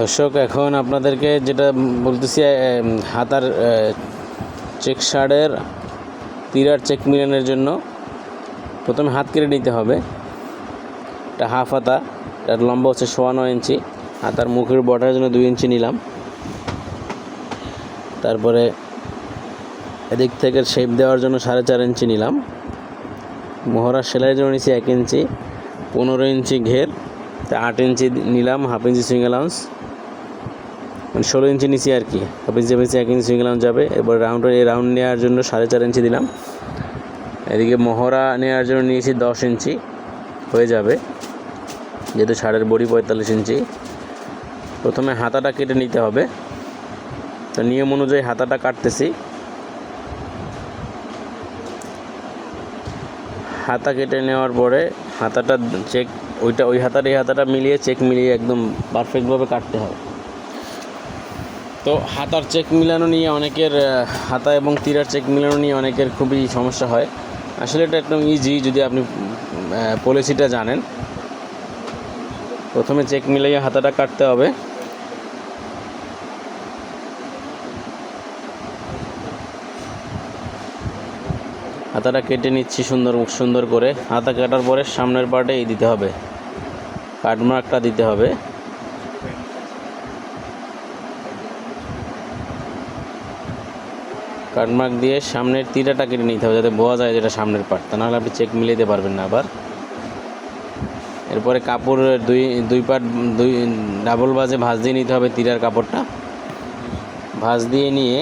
দর্শক, এখন আপনাদেরকে যেটা বলতেছি হাতার চেক শার্টের, তিরার চেক মিলানোর জন্য প্রথমে হাত কেটে নিতে হবে। এটা হাফ হাতা, এটার লম্বা হচ্ছে সোয়া নয় ইঞ্চি। হাতার মুখের বর্ডারের জন্য দুই ইঞ্চি নিলাম। তারপরে এদিক থেকে শেপ দেওয়ার জন্য সাড়ে চার ইঞ্চি নিলাম। মোহরা সেলাইয়ের জন্য নিচ্ছি এক ইঞ্চি। পনেরো ইঞ্চি ঘের। তা আট ইঞ্চি নিলাম, হাফ ইঞ্চি সুইং অ্যালাউন্স মানে ষোলো ইঞ্চি নিচে আর কি, হাফ ইঞ্চি হাফ ইঞ্চি এক ইঞ্চি সুইং অ্যালাউন্স যাবে। এবার রাউন্ড এই রাউন্ড নেওয়ার জন্য সাড়ে চার ইঞ্চি দিলাম। এদিকে মহড়া নেওয়ার জন্য নিয়েছি দশ ইঞ্চি, হয়ে যাবে। যেহেতু শাড়ের বড়ি পঁয়তাল্লিশ ইঞ্চি। প্রথমে হাতাটা কেটে নিতে হবে। তো নিয়ম অনুযায়ী হাতাটা কাটতেছি। হাতা কেটে নেওয়ার পরে হাতাটা চেক ওইটা ওই হাতার, এই হাতাটা মিলিয়ে চেক মিলিয়ে একদম পারফেক্টভাবে কাটতে হবে তো হাতার চেক মিলানো নিয়ে অনেকের হাতা এবং তীরার চেক মিলানো নিয়ে অনেকের খুবই সমস্যা হয়। আসলে এটা একদম ইজি যদি আপনি পলিসিটা জানেন। প্রথমে চেক মিলিয়ে হাতাটা কাটতে হবে। হাতাটা কেটে নিচ্ছি সুন্দর সুন্দর করে। হাতা কাটার পরে সামনের পার্টে এই দিতে হবে। কাটমার্কটা দিতে হবে। কাটমার্ক দিয়ে সামনের তিরাটা কেটে নিতে হবে যাতে বোঝা যায় যেটা সামনের পার্ট তা নাহলে আপনি চেক মিলিয়ে দিতে পারবেন না আবার। এরপরে কাপড়ের দুই দুই পার্ট দুই ডাবল বাজে ভাঁজ দিয়ে নিতে হবে তীরার কাপড়টা। ভাঁজ দিয়ে নিয়ে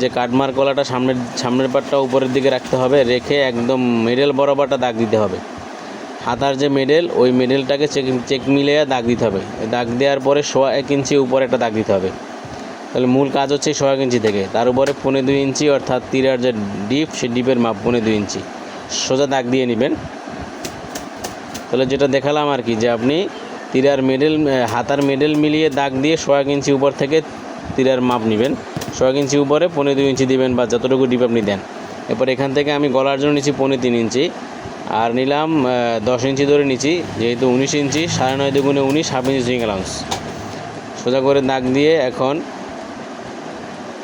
যে কাটমার কলাটা সামনের সামনের পাটটা উপরের দিকে রাখতে হবে, রেখে একদম মেডেল বরাবরটা দাগ দিতে হবে। হাতার যে মেডেল ওই মেডেলটাকে চেক চেক মিলিয়ে দাগ দিতে হবে। দাগ দেওয়ার পরে সোয়া এক ইঞ্চি উপরে একটা দাগ দিতে হবে। তাহলে মূল কাজ হচ্ছে সোয়া এক ইঞ্চি থেকে। তার উপরে পৌনে দুই ইঞ্চি, অর্থাৎ তীরার যে ডিপ সেই ডিপের মাপ পৌনে দুই ইঞ্চি। সোজা দাগ দিয়ে নেবেন। তাহলে যেটা দেখালাম আর কি, যে আপনি তীরার মেডেল হাতার মেডেল মিলিয়ে দাগ দিয়ে সোয়া এক ইঞ্চি উপর থেকে তীরার মাপ নেবেন। ছয় ইঞ্চি উপরে পনেরো দুই ইঞ্চি দিবেন বা যতটুকু ডিপ আপনি দেন। এরপর এখান থেকে আমি গলার জন্য নিচ্ছি পনেরো তিন ইঞ্চি। আর নিলাম দশ ইঞ্চি ধরে নিচ্ছি, যেহেতু উনিশ ইঞ্চি, সাড়ে নয় দুগুণে উনিশ, হাফ ইঞ্চি সুইং অ্যালাউন্স সোজা করে দাগ দিয়ে এখন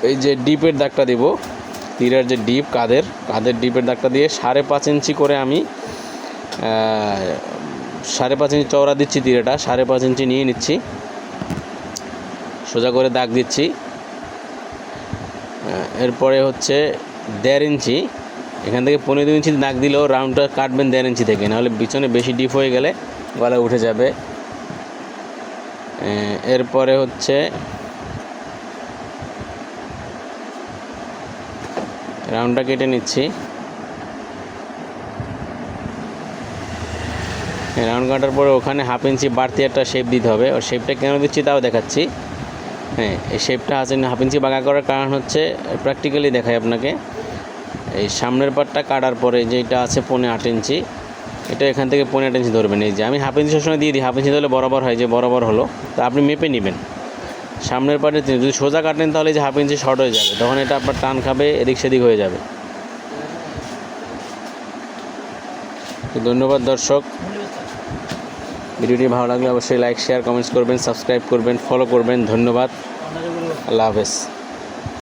এই যে ডিপের দাগটা দেব, তীরের যে ডিপ কাদের কাদের ডিপের দাগটা দিয়ে সাড়ে পাঁচ ইঞ্চি করে আমি সাড়ে পাঁচ ইঞ্চি চওড়া দিচ্ছি তীরেটা, সাড়ে পাঁচ ইঞ্চি নিয়ে নিচ্ছি। সোজা করে দাগ দিচ্ছি। এরপরে হচ্ছে দেড় ইঞ্চি। এখান থেকে পনেরো দুই ইঞ্চি দাগ দিলেও রাউন্ডটা কাটবেন দেড় ইঞ্চি থেকে, নাহলে পিছনে বেশি ডিপ হয়ে গেলে গলা উঠে যাবে। এরপরে হচ্ছে রাউন্ডটা কেটে নিচ্ছি। রাউন্ড কাটার পরে ওখানে হাফ ইঞ্চি বাড়তি একটা শেপ দিতে হবে। ওর শেপটা কেন দিচ্ছি তাও দেখাচ্ছি। হ্যাঁ এই শেপটা আছে হাফ ইঞ্চি বাঁকা করার কারণ হচ্ছে প্র্যাকটিক্যালি দেখাই আপনাকে। এই সামনের পাটটা কাটার পরে যেটা আছে পৌনে আট ইঞ্চি, এটা এখান থেকে পৌনে আট ইঞ্চি ধরবেন। এই যে আমি হাফ ইঞ্চি সবসময় দিয়ে দিই, হাফ ইঞ্চি ধরলে বরাবর হয় যে বরাবর হলো, তা আপনি মেপে নেবেন। সামনের পাটে যদি সোজা কাটেন তাহলে যে হাফ ইঞ্চি শর্ট হয়ে যাবে, তখন এটা আপনার টান খাবে, এদিক সেদিক হয়ে যাবে। ধন্যবাদ দর্শক। ভিডিওটি ভালো লাগলে অবশ্যই লাইক, শেয়ার, কমেন্টস করবেন, সাবস্ক্রাইব করবেন ফলো করবেন। ধন্যবাদ। আল্লাহ হাফেজ।